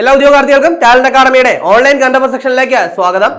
എല്ലാ ഉദ്യോഗാർത്ഥികൾക്കും talent അക്കാഡമിയുടെ online കണ്ടപ്പർ സെക്ഷനിലേക്ക് സ്വാഗതം.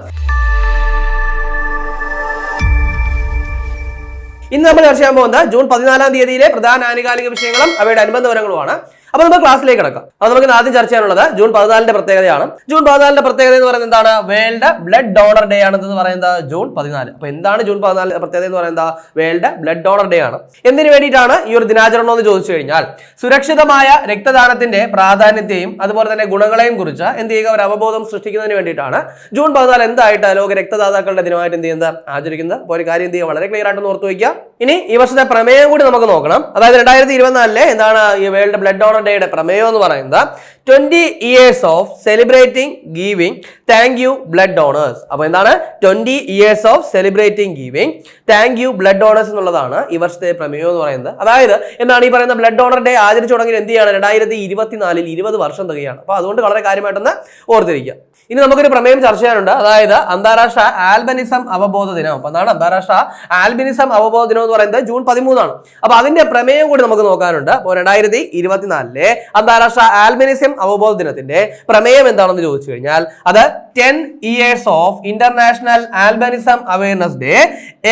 ഇന്ന് നമ്മൾ ചർച്ച ചെയ്യാൻ പോകുന്നത് ജൂൺ പതിനാലാം തീയതിയിലെ പ്രധാന ആനുകാലിക വിഷയങ്ങളും അവയുടെ അനുബന്ധ വിവരങ്ങളുമാണ്. അപ്പോൾ നമുക്ക് ക്ലാസ്സിലേക്ക് കിടക്കാം. അപ്പൊ നമുക്ക് ആദ്യം ചർച്ച ചെയ്യാനുള്ളത് ജൂൺ പതിനാലിന്റെ പ്രത്യേകതയാണ്. ജൂൺ പതിനാലിന്റെ പ്രത്യേകത എന്ന് പറയുന്നത് എന്താണ്? വേൾഡ് ബ്ലഡ് ഡോണർ ഡേ ആണ് എന്ന് പറയുന്നത് ജൂൺ പതിനാല്. അപ്പൊ എന്താണ് ജൂൺ പതിനാലിന്റെ പ്രത്യേകത എന്ന് പറയുന്നത്? വേൾഡ് ബ്ലഡ് ഡോണർ ഡേ ആണ്. എന്തിനു വേണ്ടിയിട്ടാണ് ഈ ഒരു ദിനാചരണം എന്ന് ചോദിച്ചു കഴിഞ്ഞാൽ സുരക്ഷിതമായ രക്തദാനത്തിന്റെ പ്രാധാന്യത്തെയും അതുപോലെ തന്നെ ഗുണങ്ങളെയും കുറിച്ച് എന്ത് ചെയ്യുക ഒരു അവബോധം സൃഷ്ടിക്കുന്നതിന് വേണ്ടിയിട്ടാണ് ജൂൺ പതിനാല് എന്തായിട്ട് ലോക രക്തദാതാക്കളുടെ ദിനമായിട്ട് എന്ത് ചെയ്യുന്നത്? ആചരിക്കുന്നത്. അപ്പോൾ ഒരു കാര്യം എന്ത് ചെയ്യുക വളരെ ക്ലിയർ ആയിട്ട് ഓർത്തു വയ്ക്കുക. ഇനി ഈ വർഷത്തെ പ്രമേയം കൂടി നമുക്ക് നോക്കണം. അതായത് രണ്ടായിരത്തി ഇരുപത്തിനാലിലെ എന്താണ് ഈ വേൾഡ് ബ്ലഡ് ഡോണർ ഡേയുടെ പ്രമേയം എന്ന് പറയുന്നത് twenty years of celebrating giving thank you blood donors അപ്പോൾ എന്താണ്? Twenty years of celebrating giving thank you blood donors എന്നുള്ളതാണ് ഈ വർഷത്തെ പ്രമേയം എന്ന് പറയുന്നത്. അതായത് എന്താണ് ഈ പറയുന്ന ബ്ലഡ് ഡോണർ ഡേ ആചരിച്ചു തുടങ്ങി എന്ത് ചെയ്യാണ്? രണ്ടായിരത്തി ഇരുപത്തിനാലിൽ ഇരുപത് വർഷം തുകയാണ്. അപ്പോൾ അതുകൊണ്ട് വളരെ കാര്യമായിട്ടൊന്ന് ഓർത്തിരിക്കുക. ഇനി നമുക്കൊരു പ്രമേയം ചർച്ച ചെയ്യാനുണ്ട്. അതായത് അന്താരാഷ്ട്ര ആൽബനിസം അവബോധ ദിനം. അപ്പൊ എന്താണ്? അന്താരാഷ്ട്ര ആൽബിനിസം അവബോധ ദിനം എന്ന് പറയുന്നത് ജൂൺ പതിമൂന്നാണ്. അപ്പൊ അതിന്റെ പ്രമേയം കൂടി നമുക്ക് നോക്കാനുണ്ട്. അപ്പോൾ രണ്ടായിരത്തി ഇരുപത്തിനാലിലെ അന്താരാഷ്ട്ര ആൽബിനിസം അവബോധ ദിനത്തിന്റെ പ്രമേയം എന്താണെന്ന് ചോദിച്ചു കഴിഞ്ഞാൽ അത് ten years of international albinism awareness day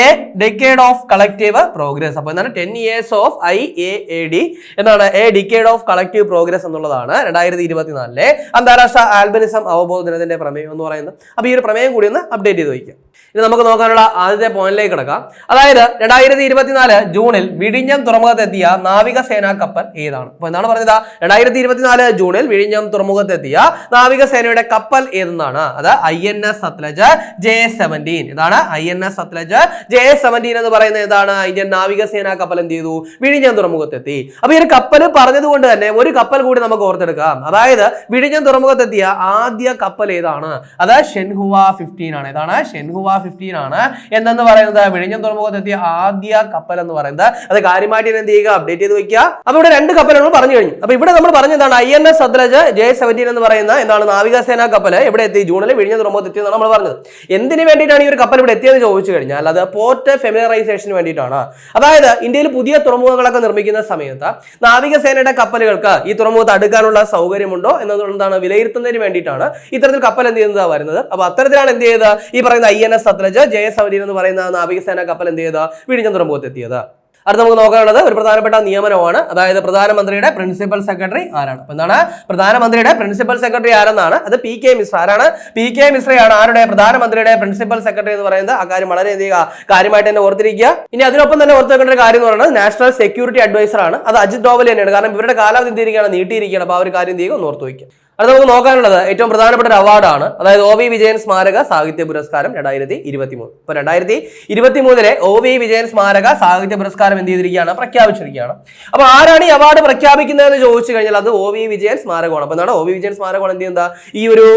a decade of collective progress അപ്പൊ എന്താണ് ten years of I A A D എന്നാണ് a decade of collective progress എന്നുള്ളതാണ് രണ്ടായിരത്തി ഇരുപത്തിനാലിലെ അന്താരാഷ്ട്ര ആൽബനിസം അവബോധ ദിനത്തിന്റെ പ്രമേയം എന്ന് പറയുന്നത്. അപ്പൊ ഈ ഒരു പ്രമേയം കൂടി ഒന്ന് അപ്ഡേറ്റ് ചെയ്ത് വയ്ക്കാം. ഇനി നമുക്ക് നോക്കാനുള്ള ആദ്യത്തെ പോയിന്റിലേക്ക് കിടക്കാം. അതായത് രണ്ടായിരത്തി ഇരുപത്തിനാല് ജൂണിൽ വിഴിഞ്ഞം തുറമുഖത്തെത്തിയ നാവികസേനാ കപ്പൽ ഏതാണ്? അപ്പൊ എന്താണ് പറഞ്ഞത്? രണ്ടായിരത്തി ഇരുപത്തിനാല് ജൂണിൽ വിഴിഞ്ഞം തുറമുഖത്തെത്തിയ നാവികസേനയുടെ കപ്പൽ ഏതെന്നാണ്? അത് I N S Sutlej J seventeen ഇതാണ് I N S Sutlej J seventeen എന്ന് പറയുന്നത് ഏതാണ്? ഇന്ത്യൻ നാവികസേനാ കപ്പൽ എന്ത് ചെയ്തു? വിഴിഞ്ഞം തുറമുഖത്തെത്തി. അപ്പൊ ഈ ഒരു കപ്പൽ പറഞ്ഞതുകൊണ്ട് തന്നെ ഒരു കപ്പൽ കൂടി നമുക്ക് ഓർത്തെടുക്കാം. അതായത് വിഴിഞ്ഞം തുറമുഖത്തെത്തിയ ആദ്യ കപ്പൽ ഏതാണ്? അത് ഷെൻഹുവ ഫിഫ്റ്റീൻ ആണ്. ഏതാണ്? ഷെൻഹുവ ഫിഫ്റ്റീൻ ആണ്. എന്തെന്ന് പറയുന്നത്? വിഴിഞ്ഞം തുറമുഖത്തെത്തിയ ആദ്യ കപ്പൽ എന്ന് പറയുന്നത്. അത് കാര്യമായിട്ട് എന്ത് ചെയ്യുക? അപ്ഡേറ്റ് ചെയ്ത് വെക്കുക. അപ്പൊ ഇവിടെ രണ്ട് കപ്പൽ നമ്മൾ പറഞ്ഞു കഴിഞ്ഞു. അപ്പൊ ഇവിടെ നമ്മൾ പറഞ്ഞതാണ് I N S Sutlej J seventeen എന്ന് പറയുന്ന എന്താണ് നാവികസേന കപ്പൽ എവിടെ എത്തി. ജൂണിൽ വിഴിഞ്ഞ തുറമുഖത്ത് എത്തിയെന്നാണ് നമ്മൾ പറഞ്ഞത്. എന്തിനു വേണ്ടിയിട്ടാണ് ഈ ഒരു കപ്പൽ ഇവിടെ എത്തിയെന്ന് ചോദിച്ചു കഴിഞ്ഞാൽ അത് പോർട്ട് ഫെമിലറൈസേഷന് വേണ്ടിയിട്ടാണ്. അതായത് ഇന്ത്യയിൽ പുതിയ തുറമുഖങ്ങളൊക്കെ നിർമ്മിക്കുന്ന സമയത്ത് നാവികസേനയുടെ കപ്പലുകൾക്ക് ഈ തുറമുഖത്ത് അടുക്കാനുള്ള സൗകര്യമുണ്ടോ എന്നതുകൊണ്ടാണ് വിലയിരുത്തുന്നതിന് വേണ്ടിയിട്ടാണ് ഇത്തരത്തിൽ കപ്പൽ എന്ത് ചെയ്യുന്നത് വരുന്നത്. അപ്പൊ അത്തരത്തിലാണ് എന്ത് ചെയ്തത്? ഈ പറയുന്ന ഐ എൻ എസ് സത്ലജ് ജയസവരി എന്ന് പറയുന്ന നാവികസേന കപ്പൽ എന്ത് ചെയ്ത് വിഴിഞ്ഞം തുറമുഖത്ത് എത്തിയത്. അടുത്ത നമുക്ക് നോക്കാനുള്ളത് ഒരു പ്രധാനപ്പെട്ട നിയമനമാണ്. അതായത് പ്രധാനമന്ത്രിയുടെ പ്രിൻസിപ്പൽ സെക്രട്ടറി ആരാണ്? അപ്പൊ എന്താണ്? പ്രധാനമന്ത്രിയുടെ പ്രിൻസിപ്പൽ സെക്രട്ടറി ആരെന്നാണ്? അത് പി കെ മിശ്ര ആരാണ് പി കെ മിശ്രയാണ് ആരുടെ? പ്രധാനമന്ത്രിയുടെ പ്രിൻസിപ്പൽ സെക്രട്ടറി എന്ന് പറയുന്നത്. ആ കാര്യം വളരെയധികം കാര്യമായിട്ട് തന്നെ ഓർത്തിരിക്കുക. ഇനി അതിനൊപ്പം തന്നെ ഓർത്ത് വെക്കേണ്ട ഒരു കാര്യം എന്ന് പറയുന്നത് നാഷണൽ സെക്യൂരിറ്റി അഡ്വൈസർ ആണ്. അത് അജിത് ഡോവൽ തന്നെയാണ്. കാരണം ഇവരുടെ കാലാവധി എന്തിരിക്കുകയാണ് നീട്ടിയിരിക്കുകയാണ്. അപ്പോൾ ആ ഒരു കാര്യം ചെയ്യുക ഒന്ന് ഓർത്ത് വയ്ക്കുക. അത് നമുക്ക് നോക്കാനുള്ളത് ഏറ്റവും പ്രധാനപ്പെട്ട ഒരു അവാർഡാണ്. അതായത് ഒ വി വിജയൻ സ്മാരക സാഹിത്യ പുരസ്കാരം രണ്ടായിരത്തി ഇരുപത്തി മൂന്ന് ഇപ്പൊ രണ്ടായിരത്തി ഇരുപത്തി മൂന്നിലെ ഒ വി വിജയൻ സ്മാരക സാഹിത്യ പുരസ്കാരം എന്ത് ചെയ്തിരിക്കുകയാണ്? പ്രഖ്യാപിച്ചിരിക്കുകയാണ്. അപ്പൊ ആരാണ് ഈ അവാർഡ് പ്രഖ്യാപിക്കുന്നതെന്ന് ചോദിച്ചു കഴിഞ്ഞാൽ അത് ഒ വി വിജയൻ സ്മാരകമാണ്. അപ്പൊ എന്താണ്? ഒ വി വിജയൻ സ്മാരകമാണ് എന്ത് ചെയ്യുന്നത്? ഈ ഒരു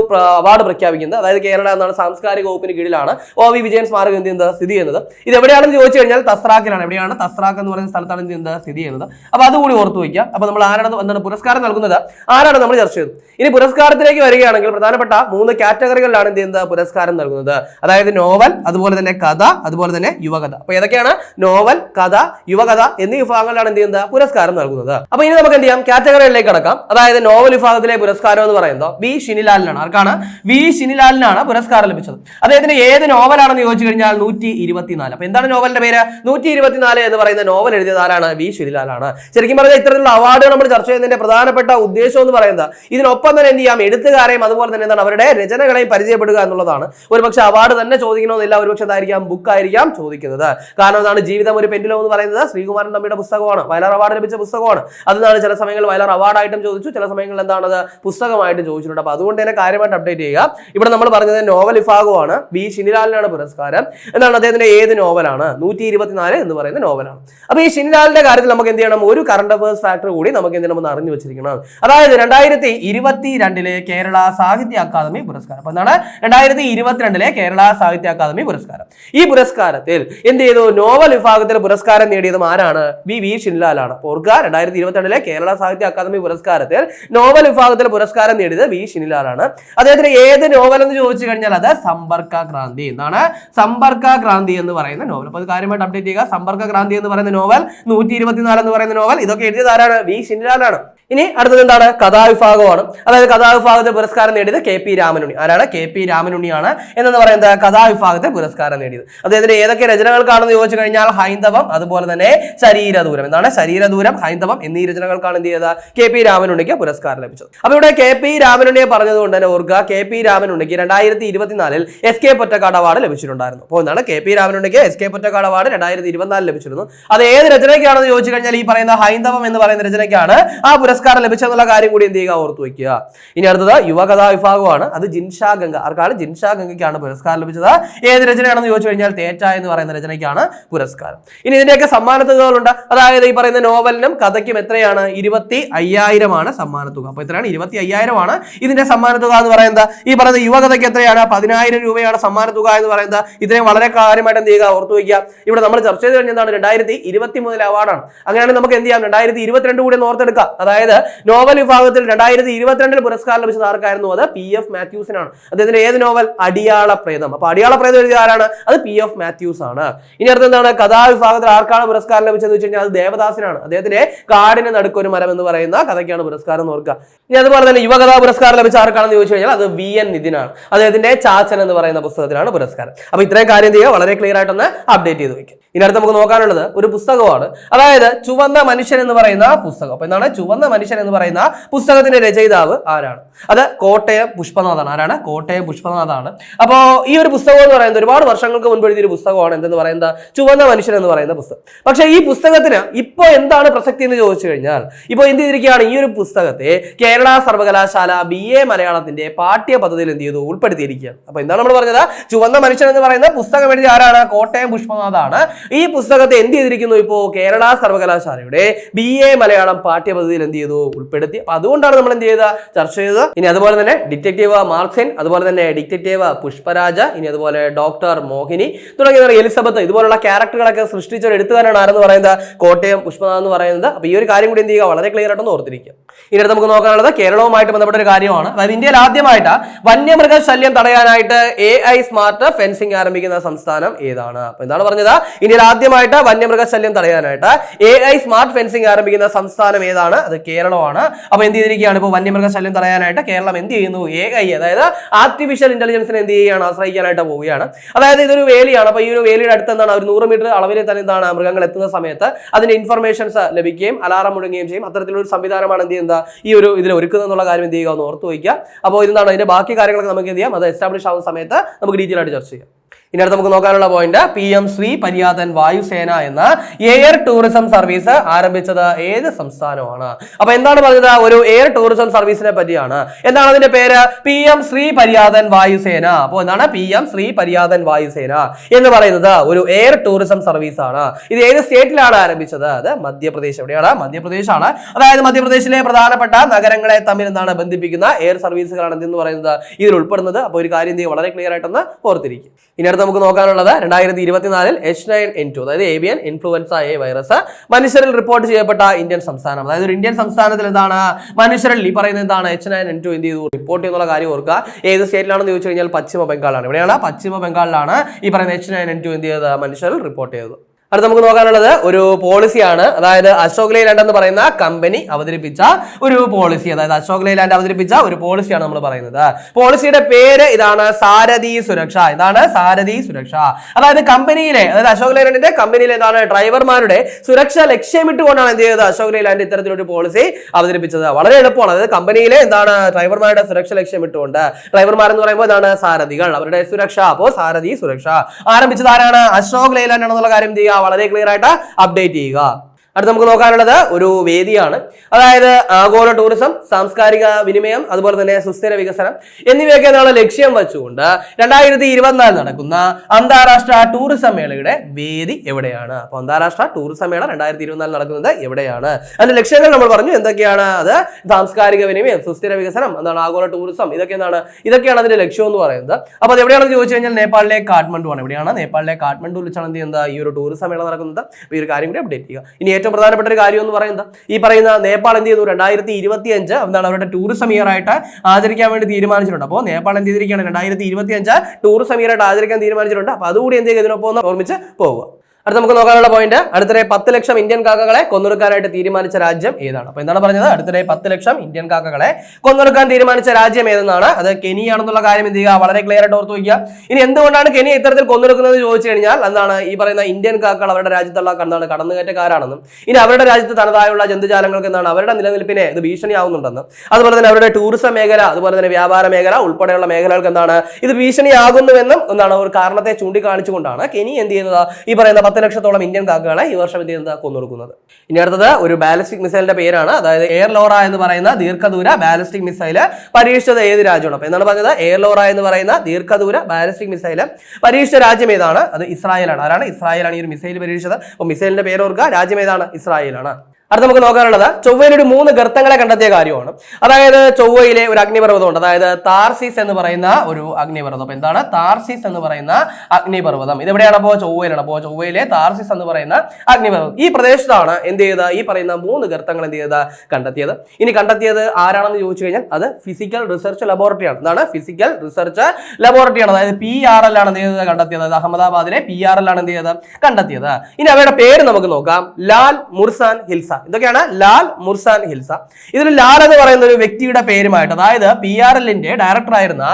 അവാർഡ് പ്രഖ്യാപിക്കുന്നത്. അതായത് കേരള എന്നാണ് സാംസ്കാരിക വകുപ്പിന് കീഴിലാണ് ഒ വി വിജയൻ സ്മാരകം എന്ത് ചെയ്യുന്നത്? സ്ഥിതി ചെയ്യുന്നത്. ഇത് എവിടെയാണെന്ന് ചോദിച്ചു കഴിഞ്ഞാൽ തസ്രാക്കിലാണ്. എവിടെയാണ്? തസ്രാക്ക് എന്ന് പറയുന്ന സ്ഥലത്താണ് എന്ത് ചെയ്യുന്നത്? സ്ഥിതി ചെയ്യുന്നത്. അപ്പൊ അതുകൂടി ഓർത്തു വയ്ക്കുക. അപ്പൊ നമ്മൾ ആരാണ് എന്താണ് പുരസ്കാരം നൽകുന്നത്? ആരാണ് നമ്മൾ ചർച്ച ചെയ്തത്? ഇനി പുരസ്കാരത്തിലേക്ക് വരികയാണെങ്കിൽ പ്രധാനപ്പെട്ട മൂന്ന് കാറ്റഗറികളിലാണ് എന്ത് ചെയ്യുന്നത്? പുരസ്കാരം നൽകുന്നത്. അതായത് നോവൽ അതുപോലെ തന്നെ കഥ അതുപോലെ തന്നെ യുവകഥ. അപ്പൊ ഏതൊക്കെയാണ്? നോവൽ കഥ യുവകഥ എന്നീ വിഭാഗങ്ങളിലാണ് എന്ത് ചെയ്യുന്നത്? പുരസ്കാരം നൽകുന്നത്. അപ്പൊ ഇനി നമുക്ക് എന്ത് ചെയ്യാം? കാറ്റഗറികളിലേക്ക് കടക്കാം. അതായത് നോവൽ വിഭാഗത്തിലെ പുരസ്കാരം എന്ന് പറയുന്നത് വി. ഷിനിലാലിനാണ് ആർക്കാണ്? വി. ഷിനിലാലിനാണ് പുരസ്കാരം ലഭിച്ചത്. അദ്ദേഹത്തിന് ഏത് നോവലാണെന്ന് ചോദിച്ചു കഴിഞ്ഞാൽ നൂറ്റി ഇരുപത്തിനാല് അപ്പൊ എന്താണ് നോവലിന്റെ പേര്? നൂറ്റി ഇരുപത്തിനാല് എന്ന് പറയുന്ന നോവൽ എഴുതിയത് ആരാണ്? വി. ഷിനിലാലാണ് ശരിക്കും പറഞ്ഞാൽ ഇത്തരത്തിലുള്ള അവാർഡുകൾ നമ്മൾ ചർച്ച ചെയ്യുന്നതിന്റെ പ്രധാനപ്പെട്ട ഉദ്ദേശം എന്ന് പറയുന്നത് ഇതിനൊപ്പം തന്നെ എന്ത് ചെയ്യാം? എഴുത്തുകാരെയും അതുപോലെ തന്നെ എന്താണ് അവരുടെ രചനകളെയും പരിചയപ്പെടുക എന്നുള്ളതാണ്. ഒരുപക്ഷെ അവാർഡ് തന്നെ ചോദിക്കണമെന്നില്ല ഒരുപക്ഷെ അതായിരിക്കാം ബുക്ക് ആയിരിക്കാം ചോദിക്കുന്നത്. കാരണം അതാണ് ജീവിതം ഒരു പെൻഡിലോ എന്ന് പറയുന്നത് ശ്രീകുമാരൻ തമ്മിയുടെ പുസ്തകമാണ്. വയലാർ അവാർഡ് ലഭിച്ച പുസ്തകമാണ്. അതാണ് ചില സമയങ്ങളിൽ വയലാർ അവാർഡായിട്ടും ചോദിച്ചു ചില സമയങ്ങളിൽ എന്താണത് പുസ്തകമായിട്ട് ചോദിച്ചിട്ടുണ്ട്. അപ്പൊ അതുകൊണ്ട് തന്നെ കാര്യമായിട്ട് അപ്ഡേറ്റ് ചെയ്യുക. ഇവിടെ നമ്മൾ പറഞ്ഞത് നോവൽ വിഭാഗമാണ്. ബി ഷിനിലാലിനാണ് പുരസ്കാരം. എന്താണ് അദ്ദേഹത്തിന്റെ ഏത് നോവലാണ്? നൂറ്റി ഇരുപത്തിനാല് എന്ന് പറയുന്ന നോവലാണ്. അപ്പൊ ഈ ഷിനിലാലിന്റെ കാര്യത്തിൽ നമുക്ക് എന്ത് ചെയ്യണം? ഒരു കറണ്ട് അഫേഴ്സ് ഫാക്ടർ കൂടി നമുക്ക് എന്ത് അറിഞ്ഞു വെച്ചിരിക്കണം. അതായത് രണ്ടായിരത്തി ഇരുപത്തി രണ്ടിലെ കേരള സാഹിത്യ അക്കാദമി പുരസ്കാരം. അപ്പൊ എന്താണ്? രണ്ടായിരത്തി ഇരുപത്തിരണ്ടിലെ കേരള സാഹിത്യ അക്കാദമി പുരസ്കാരം. ഈ പുരസ്കാരത്തിൽ എന്ത് ചെയ്തു? നോവൽ വിഭാഗത്തിൽ പുരസ്കാരം നേടിയതും ആരാണ്? വി വി ഷിൻലാലാണ്. ഓർക്കുക രണ്ടായിരത്തി ഇരുപത്തിരണ്ടിലെ കേരള സാഹിത്യ അക്കാദമി പുരസ്കാരത്തിൽ നോവൽ വിഭാഗത്തിൽ പുരസ്കാരം നേടിയത് വി ഷിൻലാലാണ്. അദ്ദേഹത്തിന് ഏത് നോവൽ എന്ന് ചോദിച്ചു കഴിഞ്ഞാൽ അത് സമ്പർക്ക ക്രാന്തി എന്നാണ്. സമ്പർക്ക ക്രാന്തി എന്ന് പറയുന്ന നോവൽ. അപ്പൊ അത് കാര്യമായിട്ട് അപ്ഡേറ്റ് ചെയ്യുക. സമ്പർക്ക ക്രാന്തി എന്ന് പറയുന്ന നോവൽ നൂറ്റി ഇരുപത്തിനാല് എന്ന് പറയുന്ന നോവൽ ഇതൊക്കെ എഴുതിയത് ആരാണ്? വി ഷിനിലാലാണ് ഇനി അടുത്തത് എന്താണ്? കഥാവിഭാഗമാണ്. അതായത് കഥാവിഭാഗത്തെ പുരസ്കാരം നേടിയത് കെ പി രാമനുണ്ണി. ആരാണ്? കെ പി രാമനുണ്ണിയാണ്. എന്നു പറയുന്നത്? കഥാവിഭാഗത്തെ പുരസ്കാരം നേടിയത്. അദ്ദേഹത്തിന്റെ ഏതൊക്കെ രചനകൾക്കാണെന്ന് ചോദിച്ചു കഴിഞ്ഞാൽ ഹൈന്ദവം അതുപോലെ തന്നെ ശരീരദൂരം. എന്താണ്? ശരീരദൂരം ഹൈന്ദവം എന്നീ രചനകൾക്കാണ് എന്ത് ചെയ്തത്? കെ പി രാമനുണ്ണിക്ക് പുരസ്കാരം ലഭിച്ചത്. അപ്പൊ ഇവിടെ കെ പി രാമനുണ്ണിയെ പറഞ്ഞതുകൊണ്ട് തന്നെ ഓർക്കുക കെ പി രാമനുണ്ണിക്ക് രണ്ടായിരത്തി ഇരുപത്തിനാലിൽ എസ് കെ പൊറ്റക്കാട് അവാർഡ് ലഭിച്ചിട്ടുണ്ടായിരുന്നു. അപ്പോൾ എന്താണ്? കെ പി രാമനുണ്ണിക്ക് എസ് കെ പൊറ്റക്കാട് അവാർഡ് രണ്ടായിരത്തി ഇരുപത്തിനാലിൽ ലഭിച്ചിരുന്നു. അത് ഏത് രചനയ്ക്കാണെന്ന് ചോദിച്ചു കഴിഞ്ഞാൽ ഈ പറയുന്ന ഹൈന്ദവം എന്ന് പറയുന്ന രചനയ്ക്കാണ് ആ പുരസ്കാരം ലഭിച്ചെന്നുള്ള കാര്യം കൂടി എന്ത് ചെയ്യുക? ഓർത്തു വയ്ക്കുക. ഇനി അടുത്തത് യുവകഥാ വിഭാഗമാണ് അത് ജിൻഷാ ഗംഗ. ആർക്കാണ്? ജിൻഷാ ഗംഗയ്ക്കാണ് പുരസ്കാരം ലഭിച്ചത്. ഏത് രചനയാണെന്ന് ചോദിച്ചു കഴിഞ്ഞാൽ തേറ്റ എന്ന് പറയുന്ന രചനയ്ക്കാണ് പുരസ്കാരം. ഇനി ഇതിന്റെയൊക്കെ സമ്മാനത്തുകകളുണ്ട്. അതായത് ഈ പറയുന്ന നോവലിനും കഥയ്ക്കും എത്രയാണ്? ഇരുപത്തി അയ്യായിരമാണ് സമ്മാനത്തുക. അപ്പൊ എത്രയാണ്? ഇരുപത്തി അയ്യായിരമാണ് ഇതിന്റെ സമ്മാനത്തുക എന്ന് പറയുന്നത്. ഈ പറയുന്ന യുവകഥയ്ക്ക് എത്രയാണ്? പതിനായിരം രൂപയാണ് സമ്മാനത്തുക എന്ന് പറയുന്നത്. ഇതിനെ വളരെ കാര്യമായിട്ട് എന്ത് ചെയ്യുക? ഓർത്തു വയ്ക്കുക. ഇവിടെ നമ്മൾ ചർച്ച ചെയ്ത് കഴിഞ്ഞതാണ് രണ്ടായിരത്തി ഇരുപത്തി മൂന്നിലെ അവാർഡാണ്. അങ്ങനെയാണെങ്കിൽ നമുക്ക് എന്ത് ചെയ്യാം? രണ്ടായിരത്തി ഇരുപത്തിരണ്ട് കൂടി ഓർത്തെടുക്കാം അതായത് നോവൽ വിഭാഗത്തിൽ രണ്ടായിരത്തി ഇരുപത്തിരണ്ടിൽ പുരസ്കാരം ലഭിച്ചത് ആർക്കായിരുന്നു? അത് പി എഫ് മാത്യൂസിനാണ്. അദ്ദേഹത്തിന്റെ ഏത് നോവൽ? അടിയാള പ്രേതം. അപ്പൊ അടിയാള പ്രേതം എഴുതിയ ആരാണ്? അത് പി എഫ് മാത്യൂസ് ആണ്. ഇനി അടുത്ത് എന്താണ്? കഥാവിഭാഗത്തിൽ ആർക്കാണ് പുരസ്കാരം ലഭിച്ചതെന്ന് വെച്ച് കഴിഞ്ഞാൽ അത് ദേവദാസിനാണ്. അദ്ദേഹത്തിന്റെ കാടിന് നടുക്കൊരു മരം എന്ന് പറയുന്ന കഥയ്ക്കാണ് പുരസ്കാരം ഓർക്കുക. ഇനി അതുപോലെ തന്നെ യുവകഥാ പുരസ്കാരം ലഭിച്ച ആർക്കാണെന്ന് ചോദിച്ചു കഴിഞ്ഞാൽ അത് വി എൻ നിതിനാണ്. അദ്ദേഹത്തിന്റെ ചാച്ചൻ എന്ന് പറയുന്ന പുസ്തകത്തിലാണ് പുരസ്കാരം. അപ്പൊ ഇത്രയും കാര്യം ചെയ്യുക. വളരെ ക്ലിയർ ആയിട്ടൊന്ന് അപ്ഡേറ്റ് ചെയ്ത് വെക്കുക. ഇനി അടുത്ത് നമുക്ക് നോക്കാനുള്ളത് ഒരു പുസ്തകമാണ്. അതായത് ചുവന്ന മനുഷ്യൻ എന്ന് പറയുന്ന പുസ്തകം. അപ്പൊ എന്താണ്? ചുവന്ന മനുഷ്യൻ എന്ന് പറയുന്ന പുസ്തകത്തിന്റെ രചയിതാവ് ആരാണ്? അത് കോട്ടയം പുഷ്പനാഥാണ്. ആരാണ്? കോട്ടയം പുഷ്പനാഥാണ്. അപ്പോ ഈ ഒരു പുസ്തകം എന്ന് പറയുന്നത് ഒരുപാട് വർഷങ്ങൾക്ക് മുൻപ് എഴുതിയ ഒരു പുസ്തകമാണ്. എന്തെന്ന് പറയുന്നത്? ചുവന്ന മനുഷ്യൻ എന്ന് പറയുന്ന പുസ്തകം. പക്ഷേ ഈ പുസ്തകത്തിന് ഇപ്പോൾ എന്താണ് പ്രസക്തി എന്ന് ചോദിച്ചു കഴിഞ്ഞാൽ ഇപ്പോൾ എന്ത് ചെയ്തിരിക്കുകയാണ്? ഈ ഒരു പുസ്തകത്തെ കേരള സർവകലാശാല ബി എ മലയാളത്തിന്റെ പാഠ്യ പദ്ധതിയിൽ എന്ത് ചെയ്തു? ഉൾപ്പെടുത്തിയിരിക്കുകയാണ്. അപ്പൊ എന്താണ് നമ്മൾ പറഞ്ഞത്? ചുവന്ന മനുഷ്യൻ എന്ന് പറയുന്ന പുസ്തകം എഴുതി ആരാണ്? കോട്ടയം പുഷ്പനാഥാണ്. ഈ പുസ്തകത്തെ എന്ത് ചെയ്തിരിക്കുന്നു ഇപ്പോ? കേരള സർവകലാശാലയുടെ ബി എ മലയാളം പാഠ്യപദ്ധതിയിൽ എന്ത് ചെയ്തു ഉൾപ്പെടുത്തി. അപ്പൊ അതുകൊണ്ടാണ് നമ്മൾ എന്ത് ചെയ്ത ചർച്ച ചെയ്തത്. ഇനി അതുപോലെ തന്നെ ഡിറ്റക്റ്റീവ് മാർക്സൻ അതുപോലെ തന്നെ ഡിറ്റക്റ്റീവ് പുഷ്പരാജ ഇനി അതുപോലെ ഡോക്ടർ മോഹിനി തുടങ്ങിയ എലിസബത്ത് ഇതുപോലുള്ള ക്യാരക്ടറുകളൊക്കെ സൃഷ്ടിച്ച ഒരു എഴുത്തുകാരാണ് ആരെന്ന് പറയുന്നത്? കോട്ടയം പുഷ്പനാഥ് എന്ന് പറയുന്നത്. അപ്പൊ ഈ ഒരു കാര്യം കൂടി എന്ത് ചെയ്യുക? വളരെ ക്ലിയർ ആയിട്ടൊന്ന് ഓർത്തിരിക്കുക. ഇനി നമുക്ക് നോക്കാനുള്ളത് കേരളവുമായിട്ട് ബന്ധപ്പെട്ട ഒരു കാര്യമാണ്. അതായത് ഇന്ത്യയിൽ ആദ്യമായിട്ട് വന്യമൃഗ ശല്യം തടയാനായിട്ട് എ ഐ സ്മാർട്ട് ഫെൻസിംഗ് ആരംഭിക്കുന്ന സംസ്ഥാനം ഏതാണ്? അപ്പൊ എന്താണ് പറഞ്ഞത്? ഇന്ത്യയിൽ ആദ്യമായിട്ട് വന്യമൃഗ ശല്യം തടയാനായിട്ട് എ ഐ സ്മാർട്ട് ഫെൻസിംഗ് ആരംഭിക്കുന്ന സംസ്ഥാനം ഏതാണ്? അത് കേരളമാണ്. അപ്പോൾ എന്ത് ചെയ്തിരിക്കുകയാണ്? ഇപ്പോൾ വന്യമൃഗ ശല്യം തടയാനായിട്ട് കേരളം എന്ത് ചെയ്യുന്നു? എ അതായത് ആർട്ടിഫിഷ്യൽ ഇന്റലിജൻസിനെ എന്ത് ചെയ്യുകയാണ്? ആശ്രയിക്കാനായിട്ട് പോവുകയാണ്. അതായത് ഇതൊരു വേലിയാണ്. അപ്പോൾ ഈ ഒരു വേലിയുടെ അടുത്ത് എന്താണ്? ഒരു നൂറ് മീറ്റർ അളവിൽ തന്നെ എന്താണ് മൃഗങ്ങൾ എത്തുന്ന സമയത്ത് അതിന്റെ ഇൻഫർമേഷൻസ് ലഭിക്കുകയും അലാറം മുഴങ്ങുകയും ചെയ്യും. അത്തരത്തിലൊരു സംവിധാനമാണ് എന്ത് ചെയ്യുന്നത്? ഈ ഒരു ഇതിൽ ഒരുക്കുന്നത് എന്നുള്ള കാര്യം എന്ത് ചെയ്യുക? ഒന്ന് ഓർത്ത് വയ്ക്കുക. അപ്പോൾ ഇതെന്താണ്? അതിന്റെ ബാക്കി കാര്യങ്ങളൊക്കെ നമുക്ക് എന്ത് ചെയ്യാം? അത് എസ്റ്റാബ്ലിഷ് ആവുന്ന സമയത്ത് നമുക്ക് ഡീറ്റെയിൽ ആയിട്ട് ചർച്ച ചെയ്യാം. ഇനി അടുത്ത് നമുക്ക് നോക്കാനുള്ള point P M Shri Paryatan വായുസേന എന്ന എയർ ടൂറിസം സർവീസ് ആരംഭിച്ചത് ഏത് സംസ്ഥാനമാണ്? അപ്പൊ എന്താണ് പറഞ്ഞത്? ഒരു എയർ ടൂറിസം സർവീസിനെ പറ്റിയാണ്. എന്താണ് അതിന്റെ പേര്? P M Shri Paryatan Vayusena. അപ്പോൾ എന്താണ് പി എം ശ്രീ പര്യാതൻ വായുസേന എന്ന് പറയുന്നത് ഒരു എയർ ടൂറിസം സർവീസ് ആണ്. ഇത് ഏത് സ്റ്റേറ്റിലാണ് ആരംഭിച്ചത്? അത് മധ്യപ്രദേശ്. എവിടെയാണ്? മധ്യപ്രദേശാണ്. അതായത് മധ്യപ്രദേശിലെ പ്രധാനപ്പെട്ട നഗരങ്ങളെ തമ്മിൽ എന്താണ് ബന്ധിപ്പിക്കുന്ന എയർ സർവീസുകളാണ് എന്ന് പറയുന്നത്? ഇതിൽ ഉൾപ്പെടുന്നത്. അപ്പോൾ ഒരു കാര്യം വളരെ ക്ലിയർ ആയിട്ടൊന്ന് ഓർത്തിരിക്കും ഇനി അടുത്ത് നമുക്ക് നോക്കാനുള്ളത് രണ്ടായിരത്തി ഇരുപത്തിനാലിൽ എച്ച് നയൻ എൻ ടു അതായത് ഏവിയൻ ഇൻഫ്ലുവൻസ എ വൈറസ് മനുഷ്യരിൽ റിപ്പോർട്ട് ചെയ്യപ്പെട്ട ഇന്ത്യൻ സംസ്ഥാനം. അതായത് ഒരു ഇന്ത്യൻ സംസ്ഥാനത്തിൽ എന്താണ്? മനുഷ്യരിൽ ഈ പറയുന്നത് എന്താണ്? എച്ച് നയൻ എൻ ടു എന്ത് ചെയ്തു? റിപ്പോർട്ട് ചെയ്യുന്നുള്ള കാര്യം ഓർക്കുക. ഏത് സ്റ്റേറ്റിലാണെന്ന് ചോദിച്ചു കഴിഞ്ഞാൽ പശ്ചിമ ബംഗാളാണ് ഇവിടെയാണ് പശ്ചിമ ബംഗാളിലാണ് ഈ പറയുന്ന എച്ച് നയൻ എൻ ടു എന്ത് ചെയ്തത്? മനുഷ്യരിൽ റിപ്പോർട്ട് ചെയ്തത്. അടുത്ത് നമുക്ക് നോക്കാനുള്ളത് ഒരു പോളിസിയാണ് അതായത് അശോക് ലൈലാൻഡ് എന്ന് പറയുന്ന കമ്പനി അവതരിപ്പിച്ച ഒരു പോളിസി അതായത് അശോക് ലൈലാൻഡ് അവതരിപ്പിച്ച ഒരു പോളിസിയാണ് നമ്മൾ പറയുന്നത്. പോളിസിയുടെ പേര് ഇതാണ് സാരഥി സുരക്ഷ. ഇതാണ് സാരഥി സുരക്ഷ. അതായത് കമ്പനിയിലെ അതായത് അശോക് ലൈലാൻഡിന്റെ കമ്പനിയിലെ എന്താണ്? ഡ്രൈവർമാരുടെ സുരക്ഷ ലക്ഷ്യമിട്ടുകൊണ്ടാണ് എന്ത് ചെയ്തത് അശോക് ലൈലാൻഡ് ഇത്തരത്തിലൊരു പോളിസി അവതരിപ്പിച്ചത്. വളരെ എളുപ്പമാണ്. അതായത് കമ്പനിയിലെ എന്താണ്? ഡ്രൈവർമാരുടെ സുരക്ഷ ലക്ഷ്യമിട്ടുകൊണ്ട്. ഡ്രൈവർമാർ എന്ന് പറയുമ്പോൾ ഇതാണ് സാരഥികൾ. അവരുടെ സുരക്ഷ. അപ്പോൾ സാരഥി സുരക്ഷ. ആരംഭിച്ചത് ആരാണ്? അശോക് ലൈലാൻഡ് ആണെന്നുള്ള കാര്യം ചെയ്യുക വളരെ ക്ലിയർ ആയിട്ട് അപ്ഡേറ്റ് ചെയ്യുക. അടുത്ത് നമുക്ക് നോക്കാനുള്ളത് ഒരു വേദിയാണ്. അതായത് ആഗോള ടൂറിസം സാംസ്കാരിക വിനിമയം അതുപോലെ തന്നെ സുസ്ഥിര വികസനം എന്നിവയൊക്കെ എന്നുള്ള ലക്ഷ്യം വെച്ചുകൊണ്ട് രണ്ടായിരത്തി ഇരുപത്തിനാല് നടക്കുന്ന അന്താരാഷ്ട്ര ടൂറിസം മേളയുടെ വേദി എവിടെയാണ്? അപ്പൊ അന്താരാഷ്ട്ര ടൂറിസം മേള രണ്ടായിരത്തി ഇരുപത്തിനാല് നടക്കുന്നത് എവിടെയാണ്? അതിന്റെ ലക്ഷ്യങ്ങൾ നമ്മൾ പറഞ്ഞു. എന്തൊക്കെയാണ് അത്? സാംസ്കാരിക വിനിമയം സുസ്ഥിര വികസനം എന്താണ് ആഗോള ടൂറിസം ഇതൊക്കെ എന്താണ്? ഇതൊക്കെയാണ് അതിന്റെ ലക്ഷ്യം എന്ന് പറയുന്നത്. അപ്പൊ അത് എവിടെയാണെന്ന് ചോദിച്ചു കഴിഞ്ഞാൽ നേപ്പാളിലെ കാഠ്മണ്ഡു ആണ് എവിടെയാണ്? നേപ്പാളിലെ കാഠ്മണ്ഡു വെച്ചാണ് എന്ത് ചെയ്യുന്നത്? ഈ ഒരു ടൂറിസം മേള നടക്കുന്നത്. ഈ ഒരു കാര്യം കൂടി അപ്ഡേറ്റ് ചെയ്യുക. ഇനി ഏറ്റവും പ്രധാനപ്പെട്ട ഒരു കാര്യം എന്ന് പറയുന്നത് ഈ പറയുന്ന നേപ്പാൾ എന്ത് ചെയ്തു? രണ്ടായിരത്തി ഇരുപത്തി അഞ്ച് എന്താണ് അവരുടെ ടൂറിസം ഇയർ ആയിട്ട് ആചരിക്കാൻ വേണ്ടി തീരുമാനിച്ചിട്ടുണ്ട്. അപ്പോൾ നേപ്പാൾ എന്ത് ചെയ്തിരിക്കുകയാണ്? രണ്ടായിരത്തി ഇരുപത്തി അഞ്ച് ടൂറിസം ഇയർ ആയിട്ട് ആചരിക്കാൻ തീരുമാനിച്ചിട്ടുണ്ട്. അപ്പോൾ അതുകൂടി എന്ത് ചെയ്യുക ഇതിനൊപ്പം ഓർമ്മിച്ച് പോവുക. അടുത്ത നമുക്ക് നോക്കാനുള്ള പോയിന്റ് അടുത്തിടെ പത്ത് ലക്ഷം ഇന്ത്യൻ കാക്കകളെ കൊന്നൊടുക്കാനായിട്ട് തീരുമാനിച്ച രാജ്യം ഏതാണ്? അപ്പൊ എന്താണ് പറഞ്ഞത്? അടുത്തിടെ പത്ത് ലക്ഷം ഇന്ത്യൻ കാക്കകളെ കൊന്നൊടുക്കാൻ തീരുമാനിച്ച രാജ്യം ഏതെന്നാണ്? അത് കെനിയാണെന്നുള്ള കാര്യം എന്ത് ചെയ്യുക? വളരെ ക്ലിയർ ആയിട്ട് ഓർത്ത് വയ്ക്കുക. ഇനി എന്തുകൊണ്ടാണ് കെനിയ ഇത്തരത്തിൽ കൊന്നൊടുക്കുന്നത് ചോദിച്ചു കഴിഞ്ഞാൽ എന്താണ് ഈ പറയുന്ന ഇന്ത്യൻ കാക്കകൾ അവരുടെ രാജ്യത്തുള്ള കണ്ടാണ് കടന്നുകയറ്റക്കാരാണെന്നും. ഇനി അവരുടെ രാജ്യത്ത് തനതായുള്ള ജന്തുജാലങ്ങൾക്ക് എന്താണ്? അവരുടെ നിലനിൽപ്പിനെ ഇത് ഭീഷണിയാവുന്നുണ്ടെന്നും. അതുപോലെ തന്നെ അവരുടെ ടൂറിസം മേഖല അതുപോലെ തന്നെ വ്യാപാര മേഖല ഉൾപ്പെടെയുള്ള മേഖലകൾക്ക് എന്താണ്? ഇത് ഭീഷണിയാകുന്നുവെന്നും എന്താണ് ഒരു കാരണത്തെ ചൂണ്ടിക്കാണിച്ചുകൊണ്ടാണ് കെനി എന്ത് ചെയ്യുന്നത്? ഈ പറയുന്ന പത്ത് ലക്ഷത്തോളം ഇന്ത്യൻ കാക്കകളെ ഈ വർഷം ഇന്ത്യ കൊന്നു കൊന്നൊടുക്കുന്നത്. ഇനി അടുത്തത് ഒരു ബാലിസ്റ്റിക് മിസൈലിന്റെ പേരാണ്. അതായത് എയർ ലോറ എന്ന് പറയുന്ന ദീർഘദൂര ബാലിസ്റ്റിക് മിസൈൽ പരീക്ഷിച്ചത് ഏത് രാജ്യമാണ്? അപ്പൊ എന്താണ് പറഞ്ഞത്? എയർ ലോറ എന്ന് പറയുന്ന ദീർഘദൂര ബാലിസ്റ്റിക് മിസൈൽ പരീക്ഷിച്ച രാജ്യം ഏതാണ്? അത് ഇസ്രായേലാണ്. ആരാണ് ഇസ്രായേലാണ് ഈ ഒരു മിസൈൽ പരീക്ഷിച്ചത്? അപ്പൊ മിസൈലിന്റെ പേര് ഓർക്കുക. രാജ്യം ഏതാണ്? ഇസ്രായേലാണ്. അടുത്ത നമുക്ക് നോക്കാനുള്ളത് ചൊവ്വയിൽ ഒരു മൂന്ന് ഗർത്തങ്ങളെ കണ്ടെത്തിയ കാര്യമാണ്. അതായത് ചൊവ്വയിലെ ഒരു അഗ്നിപർവതമുണ്ട്. അതായത് താർസിസ് എന്ന് പറയുന്ന ഒരു അഗ്നിപർവതം. അപ്പൊ എന്താണ്? താർസിസ് എന്ന് പറയുന്ന അഗ്നിപർവതം. ഇതെവിടെയാണ് അപ്പോൾ ചൊവ്വയിലാണ്. അപ്പോൾ ചൊവ്വയിലെ താർസിസ് എന്ന് പറയുന്ന അഗ്നിപർവതം. ഈ പ്രദേശത്താണ് എന്ത് ചെയ്ത ഈ പറയുന്ന മൂന്ന് ഗർത്തങ്ങൾ എന്ത് ചെയ്ത കണ്ടെത്തിയത്. ഇനി കണ്ടെത്തിയത് ആരാണെന്ന് ചോദിച്ചു കഴിഞ്ഞാൽ അത് ഫിസിക്കൽ റിസർച്ച് ലബോറട്ടറിയാണ് എന്താണ് ഫിസിക്കൽ റിസർച്ച് ലബോറട്ടറിയാണ് അതായത് പി ആർ എൽ ആണ് എന്ത് ചെയ്തത്? കണ്ടെത്തിയത്. അഹമ്മദാബാദിലെ പി ആർ എൽ ആണ് എന്ത് ചെയ്തത്? കണ്ടെത്തിയത്. ഇനി അവയുടെ പേര് നമുക്ക് നോക്കാം. ലാൽ മുർസാൻ ഹിൽസ. ഇതൊക്കെയാണ് ലാൽ മുർസാൻ ഹിൽസ. ഇതിൽ ലാൽ എന്ന് പറയുന്ന ഒരു വ്യക്തിയുടെ പേരുമായിട്ട് അതായത് പി ആർ എല്ലിന്റെ ഡയറക്ടർ ആയിരുന്ന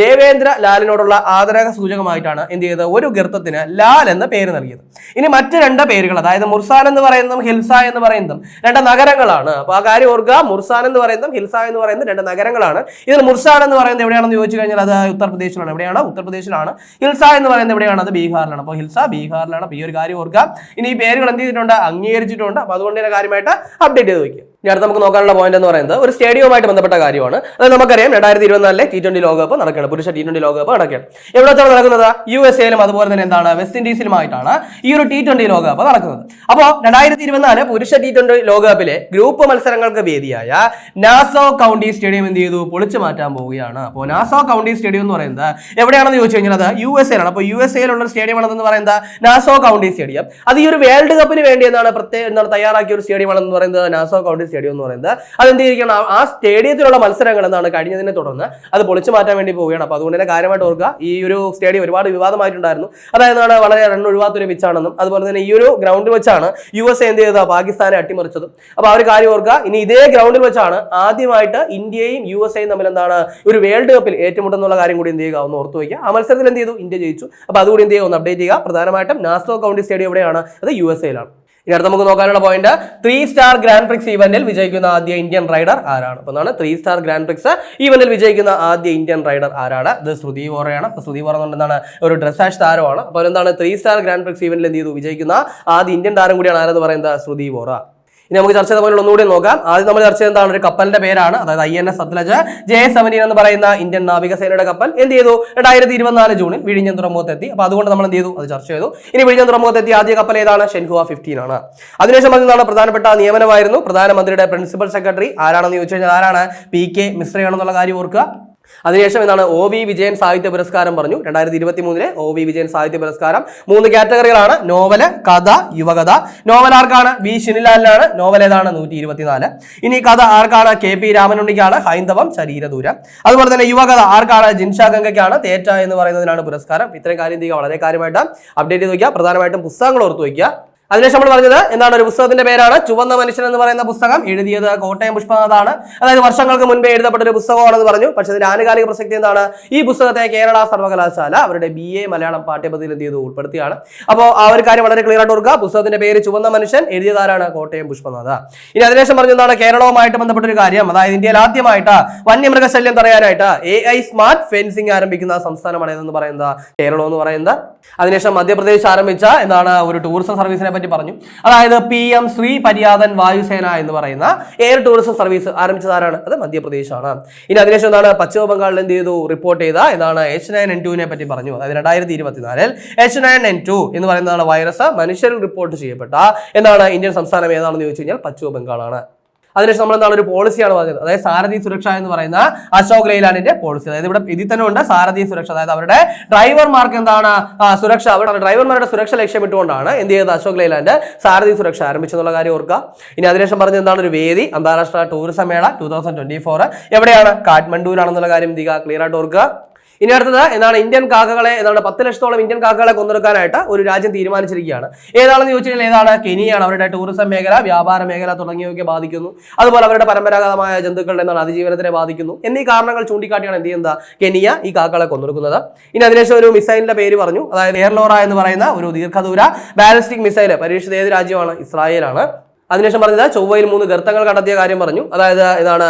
ദേവേന്ദ്ര ലാലിനോടുള്ള ആദരക സൂചകമായിട്ടാണ് എന്ത് ചെയ്തത്? ഒരു ഗർത്തത്തിന് ലാൽ എന്ന പേര് നൽകിയത്. ഇനി മറ്റ് രണ്ട് പേരുകൾ അതായത് മുർസാൻ എന്ന് പറയുന്നതും ഹിൽസ എന്ന് പറയുന്നതും രണ്ട് നഗരങ്ങളാണ്. അപ്പൊ ആ കാര്യം ഓർക്കുക മുർസാൻ എന്ന് പറയുന്നതും ഹിൽസ എന്ന് പറയുന്നത് രണ്ട് നഗരങ്ങളാണ്. ഇതിൽ മുർസാൻ എന്ന് പറയുന്നത് എവിടെയാണെന്ന് ചോദിച്ചു കഴിഞ്ഞാൽ അത് ഉത്തർപ്രദേശിലാണ്. എവിടെയാണ്? ഉത്തർപ്രദേശിലാണ്. ഹിൽസ എന്ന് പറയുന്നത് എവിടെയാണ്? അത് ബീഹാറിലാണ്. അപ്പോൾ ഹിൽസ ബീഹാറിലാണ്. അപ്പോൾ ഈ ഒരു കാര്യം ഓർക്കുക. ഇനി ഈ പേരുകൾ എന്ത് ചെയ്തിട്ടുണ്ട്? അംഗീകരിച്ചിട്ടുണ്ട്. അപ്പോൾ അതുകൊണ്ട് തന്നെ കാര്യമായിട്ട് അപ്ഡേറ്റ് ചെയ്ത് വയ്ക്കുക ഇനി അടുത്ത് നമുക്ക് നോക്കാനുള്ള പോയിന്റ് എന്ന് പറയുന്നത് ഒരു സ്റ്റേഡിയവുമായിട്ട് ബന്ധപ്പെട്ട കാര്യമാണ്. അത് നമുക്കറിയാം രണ്ടായിരത്തി ഇരുപത്തിനാലിലെ ടി ട്വന്റി ലോകകപ്പ് നടക്കുകയാണ്. പുരുഷ ടി ട്വന്റി ലോകകപ്പ് നടക്കുകയാണ്. എവിടെ വെച്ചാണ് നടക്കുന്നത്? യു എസ് എയിലും അതുപോലെ തന്നെ എന്താണ്? വെസ്റ്റ് ഇൻഡീസിലുമായിട്ടാണ് ഈ ഒരു ടി ട്വന്റി ലോകകപ്പ് നടക്കുന്നത്. അപ്പോൾ രണ്ടായിരത്തി ഇരുപത്തിനാല് പുരുഷ ടി ട്വന്റി ലോകകപ്പിലെ ഗ്രൂപ്പ് മത്സരങ്ങൾക്ക് വേദിയായ നാസോ കൗണ്ടി സ്റ്റേഡിയം എന്ത് ചെയ്തു? പൊളിച്ചു മാറ്റാൻ പോവുകയാണ്. അപ്പോൾ നാസോ കൗണ്ടി സ്റ്റേഡിയം എന്ന് പറയുന്നത് എവിടെയാണെന്ന് ചോദിച്ചു കഴിഞ്ഞാൽ അത് യു എസ് എയിലാണ് അപ്പോൾ യു എസ് എയിലുള്ള സ്റ്റേഡിയം ആണെന്ന് പറയുന്നത് നാസോ കൗണ്ടി സ്റ്റേഡിയം. അത് ഈ ഒരു വേൾഡ് കപ്പിന് വേണ്ടി എന്താണ് പ്രത്യേക എന്താണ് തയ്യാറാക്കിയ ഒരു സ്റ്റേഡിയം ആണെന്ന് പറയുന്നത് നാസോ കൗണ്ടി സ്റ്റേഡിയം എന്ന് പറയുന്നത്. അത് എന്ത് ചെയ്തിരിക്കണം ആ- സ്റ്റേഡിയത്തിലുള്ള മത്സരങ്ങൾ എന്താണ്? കഴിഞ്ഞതിനെ തുടർന്ന് അത് പൊളിച്ചു മാറ്റാൻ വേണ്ടി പോവുകയാണ്. അപ്പോൾ അതുകൊണ്ട് തന്നെ കാര്യമായിട്ട് ഓർക്കുക ഈ ഒരു സ്റ്റേഡിയം ഒരുപാട് വിവാദമായിട്ടുണ്ടായിരുന്നു. അതായത് വളരെ റൺ ഒഴിവാത്തൊരു പിച്ചാണെന്നും അതുപോലെ തന്നെ ഈ ഒരു ഗ്രൗണ്ടിൽ വെച്ചാണ് യു എസ് എന്ത് ചെയ്തത്? പാകിസ്ഥാനെ അട്ടിമറിച്ചതും. അപ്പോൾ ആ ഒരു കാര്യം ഓർക്കുക ഇനി ഇതേ ഗ്രൗണ്ടിൽ വെച്ചാണ് ആദ്യമായിട്ട് ഇന്ത്യയും യു എസ് എയും തമ്മിൽ എന്താണ് ഒരു വേൾഡ് കപ്പിൽ ഏറ്റുമുട്ടുന്നുള്ള കാര്യം കൂടി എന്ത് ചെയ്യുക? ഒന്ന് ഓർത്ത് വയ്ക്കുക. ആ മത്സരത്തിൽ എന്ത് ചെയ്തു? ഇന്ത്യ ജയിച്ചു. അപ്പോൾ അതുകൂടി എന്ത് ചെയ്യുക? ഒന്ന് അപ്ഡേറ്റ് ചെയ്യുക. പ്രധാനമായിട്ടും നാസോ കൗണ്ടി സ്റ്റേഡിയം എവിടെയാണ് അത് യു എസ് എയിലാണ് ഇനി അടുത്ത് നമുക്ക് നോക്കാനുള്ള point three star grand prix ഇവന്റിൽ വിജയിക്കുന്ന ആദ്യ ഇന്ത്യൻ റൈഡർ ആരാണ്? അപ്പൊ എന്നാണ് ത്രീ സ്റ്റാർ ഗ്രാൻഡ് പ്രിക്സ് ഇവന്റിൽ വിജയിക്കുന്ന ആദ്യ ഇന്ത്യൻ റൈഡർ ആരാണ്? ഇത് ശ്രുതി വോറയാണ്. അപ്പൊ ശ്രുതി വോറ എന്താണ്? ഒരു ഡ്രസ്സാഷ് താരമാണ്. അപ്പോൾ എന്താണ് ത്രീ സ്റ്റാർ ഗ്രാൻഡ് പ്രിക്സ് ഇവന്റിൽ എന്ത് ചെയ്തു? വിജയിക്കുന്ന ആദ്യ ഇന്ത്യൻ താരം കൂടിയാണ് ആരെന്ന് പറയുന്നത്? ശ്രുതി വോറ. ഇനി നമുക്ക് ചർച്ച ചെയ്ത ഒന്നുകൂടി നോക്കാം. ആദ്യം നമ്മൾ ചർച്ച ചെയ്താണ് ഒരു കപ്പലിന്റെ പേരാണ്. അതായത് I N S Sutlej. J seventeen എന്ന് പറയുന്ന ഇന്ത്യൻ നാവികസേനയുടെ കപ്പൽ എന്ത് ചെയ്തു? രണ്ടായിരത്തി ഇരുപത്തിനാല് ജൂണിൽ വിഴിഞ്ഞം തുറമുഖത്തെത്തി. അപ്പോൾ അതുകൊണ്ട് നമ്മൾ എന്ത് ചെയ്തു? അത് ചർച്ച ചെയ്തു. ഇനി വിഴിഞ്ഞം തുറമുഖത്തെത്തി ആദ്യ കപ്പൽ ഏതാണ്? ഷെൻഹുവ ഫിഫ്റ്റീൻ ആണ്. അതിനുശേഷം അതിനാണ് പ്രധാനപ്പെട്ട നിയമനമായിരുന്നു. പ്രധാനമന്ത്രിയുടെ പ്രിൻസിപ്പൽ സെക്രട്ടറി ആരാണെന്ന് ചോദിച്ചു കഴിഞ്ഞാൽ ആരാണ്? പി കെ മിശ്രയാണെന്നുള്ള കാര്യം ഓർക്കുക. അതിനുശേഷം എന്താണ് ഒ വി വിജയൻ സാഹിത്യ പുരസ്കാരം പറഞ്ഞു. രണ്ടായിരത്തി ഇരുപത്തി മൂന്നിലെ ഒ വി വിജയൻ സാഹിത്യ പുരസ്കാരം. മൂന്ന് കാറ്റഗറികളാണ്. നോവൽ കഥ യുവകഥ. നോവൽ ആർക്കാണ്? വി ശിനിലാലിനാണ്. നോവൽ ഏതാണ്? നൂറ്റി ഇരുപത്തിനാല് ഇനി കഥ ആർക്കാണ്? കെ പി രാമനുണ്ണിക്കാണ്. ഹൈന്ദവം ശരീരദൂരം. അതുപോലെ തന്നെ യുവകഥ ആർക്കാണ്? ജിൻഷാ ഗംഗയ്ക്കാണ്. തേറ്റ എന്ന് പറയുന്നതിനാണ് പുരസ്കാരം. ഇത്രയും കാര്യം ചെയ്യുക? വളരെ കാര്യമായിട്ട് അപ്ഡേറ്റ് ചെയ്ത് വയ്ക്കുക. പ്രധാനമായിട്ടും പുസ്തകങ്ങൾ ഓർത്ത് വയ്ക്കുക. അതിനുശേഷം നമ്മൾ പറഞ്ഞത് എന്താണ് ഒരു പുസ്തകത്തിന്റെ പേരാണ് ചുവന്ന മനുഷ്യൻ എന്ന് പറയുന്ന പുസ്തകം. എഴുതിയത് കോട്ടയം പുഷ്പനാഥാണ്. അതായത് വർഷങ്ങൾക്ക് മുൻപേ എഴുതപ്പെട്ട ഒരു പുസ്തകമാണെന്ന് പറഞ്ഞു. പക്ഷെ അതിന്റെ ആനുകാലിക പ്രസക്തി എന്താണ്? ഈ പുസ്തകത്തെ കേരള സർവകലാശാല അവരുടെ ബി എ മലയാളം പാഠ്യപദ്ധതിയിൽ എന്ത് ചെയ്തു? ഉൾപ്പെടുത്തിയാണ്. അപ്പോൾ ആ ഒരു കാര്യം വളരെ ക്ലിയർ ആയിട്ട് ഓർക്കുക. പുസ്തകത്തിന്റെ പേര് ചുവന്ന മനുഷ്യൻ എഴുതിയതാരാണ്? കോട്ടയം പുഷ്പനാഥ. ഇനി അതിനുശേഷം പറഞ്ഞതാണ് കേരളവുമായിട്ട് ബന്ധപ്പെട്ട ഒരു കാര്യം. അതായത് ഇന്ത്യയിൽ ആദ്യമായിട്ട് വന്യമൃഗശല്യം തടയാനായിട്ട് എ ഐ സ്മാർട്ട് ഫെൻസിംഗ് ആരംഭിക്കുന്ന സംസ്ഥാനമാണ് ഏതെന്ന് പറയുന്നത്? കേരളം എന്ന് പറയുന്നത്. അതിനുശേഷം മധ്യപ്രദേശ് ആരംഭിച്ച എന്താണ്? ഒരു ടൂറിസം സർവീസിനെ പറ്റി പറഞ്ഞു. അതായത് പി എം ശ്രീ പര്യാതൻ വായുസേന എന്ന് പറയുന്ന എയർ ടൂറിസം സർവീസ് ആരംഭിച്ചത് ആരാണ് അത് മധ്യപ്രദേശാണ്. ഇനി അതിനുശേഷം എന്താണ് പശ്ചിമ ബംഗാളിൽ എന്ത് ചെയ്തു? റിപ്പോർട്ട് ചെയ്ത എന്താണ് എച്ച് നയൻ എൻ ടുവിനെ പറ്റി പറഞ്ഞു. അതായത് രണ്ടായിരത്തി ഇരുപത്തിനാലിൽ എച്ച് നയൻ എൻ ടു എന്ന് പറയുന്നതാണ് വൈറസ് മനുഷ്യരിൽ റിപ്പോർട്ട് ചെയ്യപ്പെട്ട എന്താണ് ഇന്ത്യൻ സംസ്ഥാനം ഏതാണെന്ന് ചോദിച്ചു കഴിഞ്ഞാൽ പശ്ചിമ ബംഗാളാണ് അതിനുശേഷം നമ്മൾ എന്താണ് ഒരു പോളിസിയാണ് പറഞ്ഞത്. അതായത് സാരഥി സുരക്ഷ എന്ന് പറയുന്ന അശോക് ലൈലാൻഡിന്റെ പോളിസി അതായത് ഇവിടെ ഇതിൽ തന്നെ ഉണ്ട് സാരഥി സുരക്ഷ. അതായത് അവരുടെ ഡ്രൈവർമാർക്ക് എന്താണ്? സുരക്ഷ. അവരുടെ ഡ്രൈവർമാരുടെ സുരക്ഷ ലക്ഷ്യമിട്ടുകൊണ്ടാണ് എന്ത് ചെയ്തത് അശോക് ലൈലാൻഡ് സാരഥി സുരക്ഷ ആരംഭിച്ചെന്നുള്ള കാര്യം ഓർക്കുക. ഇനി അതിനുശേഷം പറഞ്ഞ എന്താണ്? ഒരു വേദി അന്താരാഷ്ട്ര ടൂറിസം മേള ടൂ തൗസൻഡ് ട്വന്റി ഫോർ എവിടെയാണ്? കാഠ്മണ്ഡുവിലാണെന്നുള്ള കാര്യം ചെയ്യുക ക്ലിയർ ആയിട്ട് ഓർക്കുക. ഇനി അടുത്തത് എന്താണ് ഇന്ത്യൻ കാക്കകളെ എന്താണ് പത്ത് ലക്ഷത്തോളം ഇന്ത്യൻ കാക്കകളെ കൊന്നെടുക്കാനായിട്ട് ഒരു രാജ്യം തീരുമാനിച്ചിരിക്കുകയാണ്. ഏതാണെന്ന് ചോദിച്ചു കഴിഞ്ഞാൽ ഏതാണ്? കെനിയാണ് അവരുടെ ടൂറിസം മേഖല വ്യാപാര മേഖല തുടങ്ങിയവയൊക്കെ ബാധിക്കുന്നു. അതുപോലെ അവരുടെ പരമ്പരാഗതമായ ജന്തുക്കളുടെ എന്താണ്? അതിജീവനത്തിനെ ബാധിക്കുന്നു. എന്നീ കാരണങ്ങൾ ചൂണ്ടിക്കാട്ടിയാണ് എന്ത് ചെയ്യുന്നത്? കെനിയ ഈ കാക്കകളെ കൊന്നെടുക്കുന്നത്. ഇനി അതിനുശേഷം ഒരു മിസൈലിന്റെ പേര് പറഞ്ഞു. അതായത് എയർലോറ എന്ന് പറയുന്ന ഒരു ദീർഘദൂര ബാലിസ്റ്റിക് മിസൈൽ പരീക്ഷിച്ചത് ഏത് രാജ്യമാണ്? ഇസ്രായേലാണ്. അതിനുശേഷം പറഞ്ഞത് ചൊവ്വയിൽ മൂന്ന് ഗർത്തങ്ങൾ കണ്ടെത്തിയ കാര്യം പറഞ്ഞു. അതായത് ഇതാണ്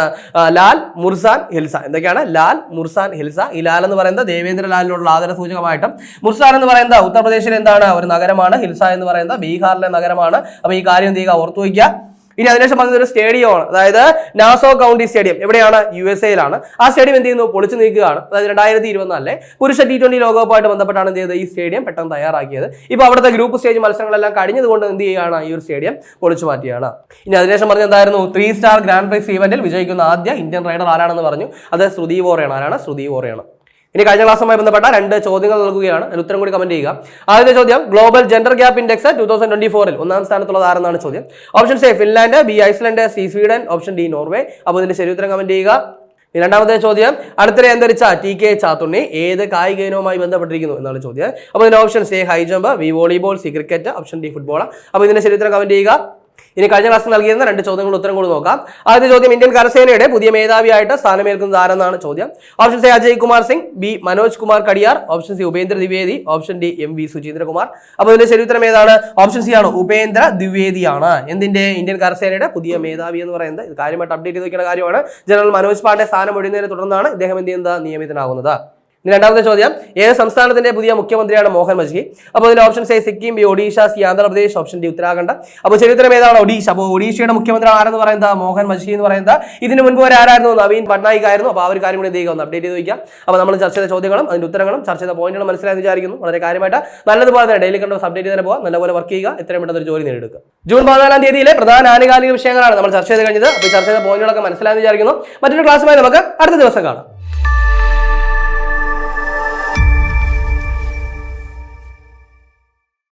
ലാൽ മുർസാൻ ഹിൽസ. എന്തൊക്കെയാണ്? ലാൽ മുർസാൻ ഹിൽസ. ഈ ലാൽ എന്ന് പറയുന്നത് ദേവേന്ദ്ര ലാലിനോടുള്ള ആദര സൂചകമായിട്ടും മുർസാൻ എന്ന് പറയുന്നത് ഉത്തർപ്രദേശിലെ എന്താണ്? ഒരു നഗരമാണ്. ഹിൽസ എന്ന് പറയുന്നത് ബീഹാറിലെ നഗരമാണ്. അപ്പൊ ഈ കാര്യം എന്ത് ചെയ്യുക? ഓർത്തു വയ്ക്കുക. ഇനി അതിനുശേഷം പറഞ്ഞത് ഒരു സ്റ്റേഡിയമാണ്. അതായത് നാസോ കൗണ്ടി സ്റ്റേഡിയം. എവിടെയാണ്? യു എസ് എയിലാണ് ആ സ്റ്റേഡിയം എന്ത് ചെയ്യുന്നു? പൊളിച്ചു നീക്കുകയാണ്. അതായത് രണ്ടായിരത്തി ഇരുപത്തിനാലിലെ പുരുഷ ടി ട്വന്റി ലോകകപ്പായിട്ട് ബന്ധപ്പെട്ടാണ് എന്ത് ചെയ്തത്? ഈ സ്റ്റേഡിയം പെട്ടെന്ന് തയ്യാറാക്കിയത്. ഇപ്പോൾ അവിടുത്തെ ഗ്രൂപ്പ് സ്റ്റേജ് മത്സരങ്ങളെല്ലാം കഴിഞ്ഞതുകൊണ്ട് എന്ത് ചെയ്യുകയാണ്? ഈ ഒരു സ്റ്റേഡിയം പൊളിച്ചു മാറ്റിയാണ് ഇനി അതിനുശേഷം പറഞ്ഞ എന്തായിരുന്നു? ത്രീ സ്റ്റാർ ഗ്രാൻഡ് പ്രൈസ് ഇവന്റിൽ വിജയിക്കുന്ന ആദ്യ ഇന്ത്യൻ റൈഡർ ആരാണെന്ന് പറഞ്ഞു? അത് ശ്രുതി വോറയാണ്. ആരാണ്? ശ്രുതി വോറയാണ്. ഇനി കഴിഞ്ഞ ക്ലാസ്സുമായി ബന്ധപ്പെട്ട രണ്ട് ചോദ്യങ്ങൾ നൽകുകയാണ്. അതിന് ഉത്തരം കൂടി കമന്റ് ചെയ്യുക. ആദ്യത്തെ ചോദ്യം global gender gap index two thousand twenty ഫോറിൽ ഒന്നാം സ്ഥാനത്തുള്ളത് ആരെന്നാണ് ചോദ്യം? Option A Finland B Iceland C Sweden option D Norway അപ്പോൾ ഇതിന്റെ ശരി ഉത്തരം കമന്റ് ചെയ്യുക. രണ്ടാമത്തെ ചോദ്യം അടുത്തിടെ അന്തരിച്ച ടി കെ ചാത്തുണ്ണി ഏത് കായിക ഇനവുമായി ബന്ധപ്പെട്ടിരിക്കുന്നു എന്നാണ് ചോദ്യം. അപ്പോൾ ഇതിന്റെ option A high jump B volleyball C cricket option D football അപ്പോൾ ഇതിന്റെ ശരി ഉത്തരം കമന്റ് ചെയ്യുക. ഇനി കഴിഞ്ഞ ക്ലാസ്സിൽ നൽകിയിരുന്ന രണ്ട് ചോദ്യങ്ങളുടെ ഉത്തരം കൂടി നോക്കാം. ആദ്യത്തെ ചോദ്യം ഇന്ത്യൻ കരസേനയുടെ പുതിയ മേധാവിയായിട്ട് സ്ഥാനമേൽക്കുന്നത് ആരെന്നാണ് ചോദ്യം? Option C Ajay Kumar Singh. B Manoj Kumar Katiyar. Option C Upendra Dwivedi. Option D M V Suchindrakumar അപ്പോൾ ഇതിന്റെ ശരി ഉത്തരം ഏതാണ്? ഓപ്ഷൻ സി ആണ് ഉപേന്ദ്ര ദ്വിവേദിയാണ്. എന്തിന്റെ? ഇന്ത്യൻ കരസേനയുടെ പുതിയ മേധാവി എന്ന് പറയുന്നത്. കാര്യമായിട്ട് അപ്ഡേറ്റ് ചെയ്ത് വെക്കുന്ന കാര്യമാണ്. ജനറൽ മനോജ് പാണ്ഡെ സ്ഥാനം ഒഴിയുന്നതിനെ തുടർന്നാണ് ഇദ്ദേഹം എന്ത് ചെയ്യുന്നത്? നിയമിതനാകുന്നത്. ഇനി രണ്ടാമത്തെ ചോദ്യം. ഏത് സംസ്ഥാനത്തിന്റെ പുതിയ മുഖ്യമന്ത്രിയാണ് മോഹൻ മജ്ഹി അപ്പോൾ ഇതിൽ option A Sikkim B Odisha C Andhra Pradesh option D Uttarakhand. അപ്പോൾ ചരിത്രം ഏതാണ് ഒഡീഷ? അപ്പോൾ ഒഡീഷയുടെ മുഖ്യമന്ത്രി ആരെന്ന് പറയുന്നത്? മോഹൻ മജ്ഹി എന്ന് പറയുന്നത്. ഇതിന് മുൻപ് ആരായിരുന്നു? നവീൻ പട്നായിക് ആയിരുന്നു അപ്പോൾ ആ ഒരു കാര്യം കൂടി എന്ത് ഒന്ന് അപ്ഡേറ്റ് ചെയ്ത് വയ്ക്കാം അപ്പോൾ നമ്മൾ ചർച്ച ചെയ്ത ചോദ്യങ്ങളും അതിന്റെ ഉത്തരങ്ങളും ചർച്ച ചെയ്ത പോയിന്റുകൾ മനസ്സിലായെന്ന് വിചാരിക്കുന്നു. വളരെ കാര്യമായിട്ട്. നല്ലതുപോലെ തന്നെ ഡെയിലി കണ്ടോ അപ്ഡേറ്റ് തന്നെ പോകാം നല്ലപോലെ വർക്ക് ചെയ്യുക. എത്രയും പെട്ടെന്ന് ഒരു ജോലി നേടിയെടുക്കുക. ജൂൺ പതിനാലാം തീയതിയിലെ പ്രധാന ആനുകാലിക വിഷയങ്ങളാണ് നമ്മൾ ചർച്ച ചെയ്ത് കഴിഞ്ഞത്. അപ്പോൾ ചർച്ച ചെയ്ത പോയിന്റുകളൊക്കെ മനസ്സിലായെന്ന് വിചാരിക്കുന്നു. മറ്റൊരു ക്ലാസ്സുമായി നമുക്ക് അടുത്ത ദിവസം കാണാം.